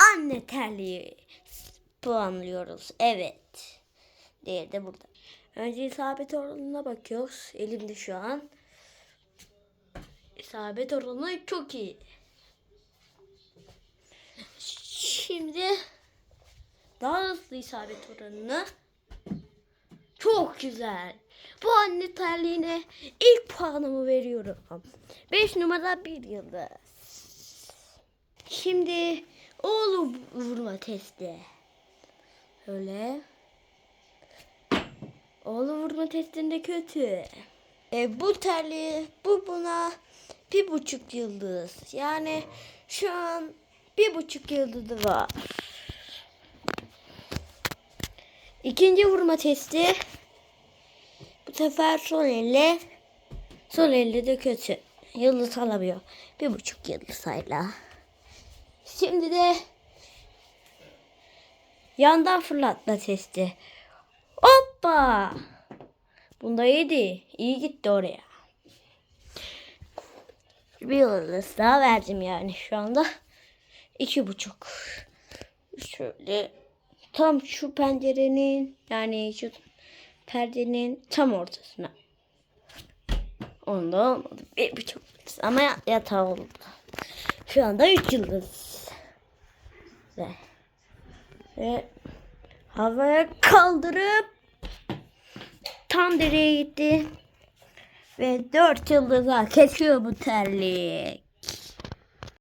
Anne terliği puanlıyoruz. Evet. Diğeri de burada. Önce isabet oranına bakıyoruz. Elimde şu an. İsabet oranı çok iyi. Şimdi daha hızlı isabet oranını çok güzel. Bu anne terliğine ilk puanımı veriyorum. 5 numara bir yıldız. Şimdi oğlu vurma testi. Öyle. Oğlu vurma testinde kötü. E, bu terliği bu buna bir buçuk yıldız. Yani şu an bir buçuk yıldızı var. İkinci vurma testi. Bu sefer sol elle. Sol elle de kötü. Yıldız alamıyor. Bir buçuk yıldız hala. Şimdi de yandan fırlatma testi. Hoppa. Bunda iyiydi. İyi gitti oraya. Bir yıldız daha verdim yani şu anda. iki buçuk. Şöyle tam şu pencerenin yani şu perdenin tam ortasına. Onda olmadı. Bir buçuk yıldız ama yatağı oldu. Şu anda üç yıldız. Ve, ve havaya kaldırıp tam direğe gitti. Ve dört yıldıza kesiyor bu terlik.